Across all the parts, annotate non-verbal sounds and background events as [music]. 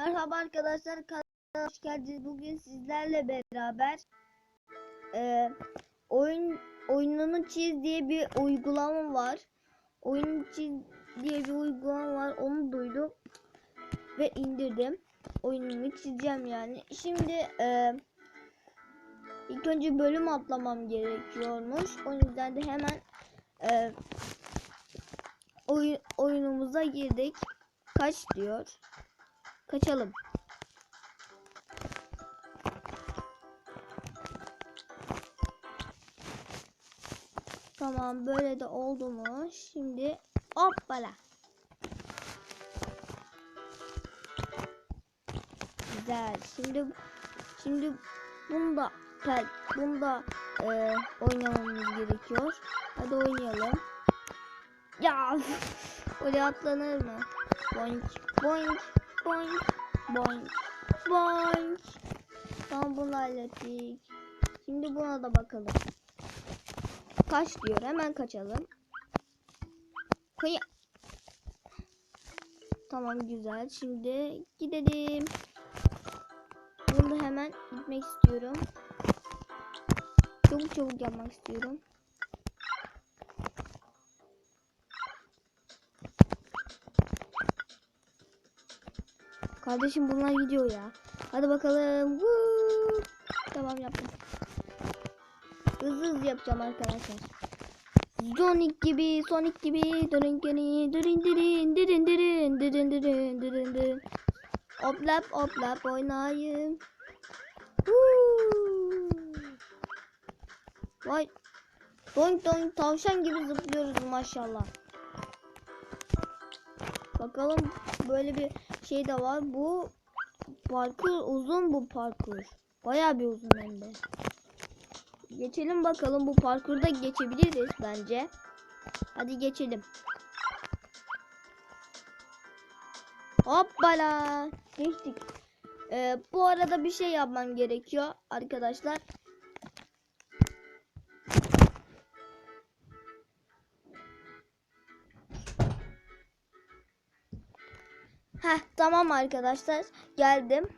Merhaba arkadaşlar kanalıma hoş geldiniz. Bugün sizlerle beraber e, oyun oyununu çiz diye bir uygulama var. Oyun çiz diye bir uygulama var. Onu duydum ve indirdim. Oyunumu çizeceğim yani. Şimdi e, ilk önce bölüm atlamam gerekiyormuş. O yüzden de hemen e, oyun, oyunumuza girdik. Kaç diyor. Kaçalım. Tamam böyle de oldu mu? Şimdi hoppala. Güzel. Şimdi şimdi bunda bunda e, oynamamız gerekiyor. Hadi oynayalım. Ya [laughs] oraya atlanır mı? Boink boink boink boink boink. Tamam bunu hallettik. Şimdi buna da bakalım. Kaç diyor. Hemen kaçalım. Koy. Tamam güzel. Şimdi gidelim. Bunu da hemen gitmek istiyorum. Çabuk çabuk yapmak istiyorum. Kardeşim bunlar gidiyor ya. Hadi bakalım. Woo! Tamam yaptım. Hızlı hızlı yapacağım arkadaşlar. Sonic gibi, Sonic gibi. Dırın geri, dırın dırın, dırın dırın, dırın dırın, dırın dırın. Oplap oplap oynayayım. Woo! Vay. Doink doink tavşan gibi zıplıyoruz maşallah. Bakalım böyle bir şey de var. Bu parkur uzun bu parkur. Bayağı bir uzun hem de. Geçelim bakalım bu parkurda geçebiliriz bence. Hadi geçelim. Hoppala. Geçtik. Ee, bu arada bir şey yapmam gerekiyor arkadaşlar. Heh tamam arkadaşlar geldim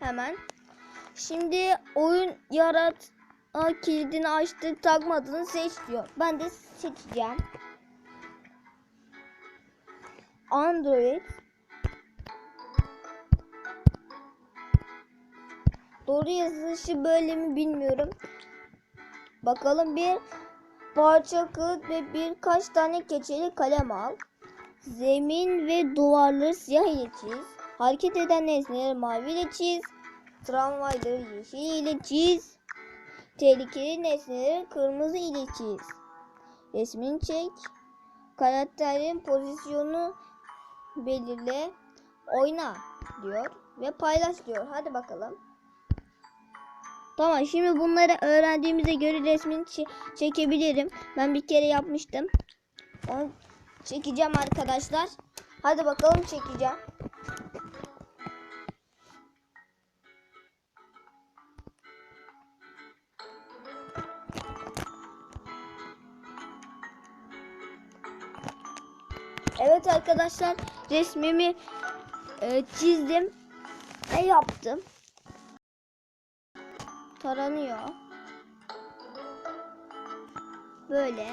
hemen. Şimdi oyun yarat kilidini açtık takmadığını seç diyor. Ben de seçeceğim. Android Doğru yazılışı böyle mi bilmiyorum. Bakalım bir parça kağıt ve birkaç tane keçeli kalem al. Zemin ve duvarları siyah ile çiz. Hareket eden nesneleri mavi ile çiz. Tramvayları yeşil ile çiz. Tehlikeli nesneleri kırmızı ile çiz. Resmini çek. Karakterin pozisyonu belirle. Oyna diyor. Ve paylaş diyor. Hadi bakalım. Tamam şimdi bunları öğrendiğimize göre resmini çe- çekebilirim. Ben bir kere yapmıştım. Onu çekeceğim arkadaşlar. Hadi bakalım çekeceğim. Evet arkadaşlar resmimi e, çizdim. Ne yaptım? Taranıyor. Böyle.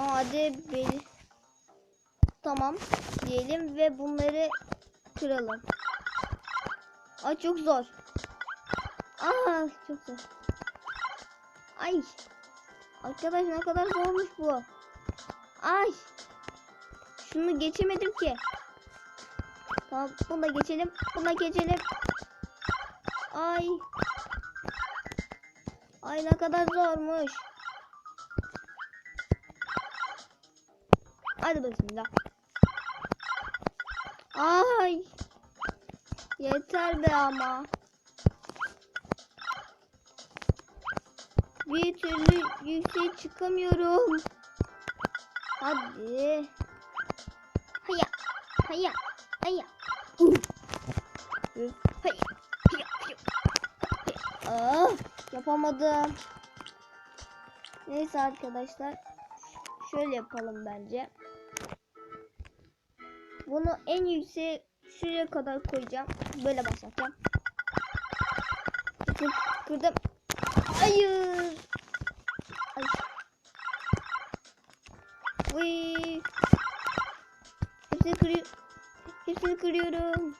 Hadi bel Tamam diyelim ve bunları kıralım. Ay çok zor. Aa çok zor. Ay. Arkadaş ne kadar zormuş bu. Ay. Şunu geçemedim ki. Tamam bunu da geçelim. Bunu da geçelim. Ay. Ay ne kadar zormuş. Hadi bismillah. Ay. Yeter be ama. Bir türlü yükseğe çıkamıyorum. Hadi. Haya. Haya. Haya. Haya. Haya. Aa, ah, yapamadım. Neyse arkadaşlar. Şöyle yapalım bence. Bunu en yüksek şuraya kadar koyacağım. Böyle başlatacağım. Kırdım. Kırdım. Hayır. Ay. Uy. Hepsini kırıyor. Hepsini kırıyorum.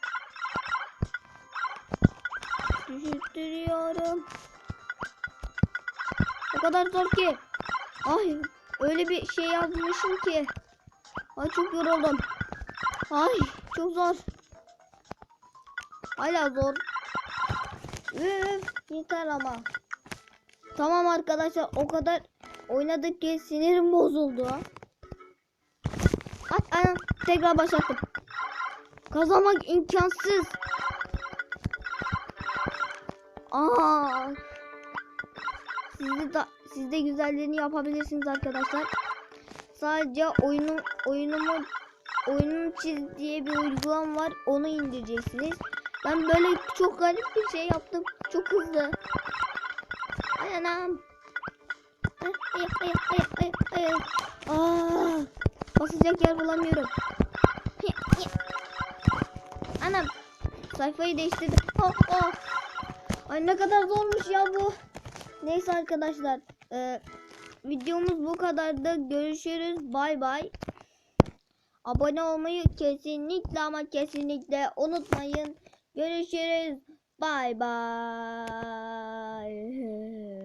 Düşürtüyorum. O kadar zor ki. Ay öyle bir şey yazmışım ki. Ay çok yoruldum. Ay çok zor. Hala zor. Üf, yeter ama. Tamam arkadaşlar o kadar oynadık ki sinirim bozuldu. At anam tekrar başlattım. Kazanmak imkansız. Aa. Siz de, siz de güzellerini yapabilirsiniz arkadaşlar. Sadece oyunun oyunumu oyunun çiz diye bir uygulama var. Onu indireceksiniz. Ben böyle çok garip bir şey yaptım. Çok hızlı. Ay anam. Ay ay ay ay ay ay. Aa, basacak yer bulamıyorum. Anam. Sayfayı değiştirdim. Oh, oh. Ay ne kadar zormuş ya bu. Neyse arkadaşlar. e, videomuz bu kadardı. Görüşürüz. Bay bay. Abone olmayı kesinlikle ama kesinlikle unutmayın. Görüşürüz. Bay bay. [laughs]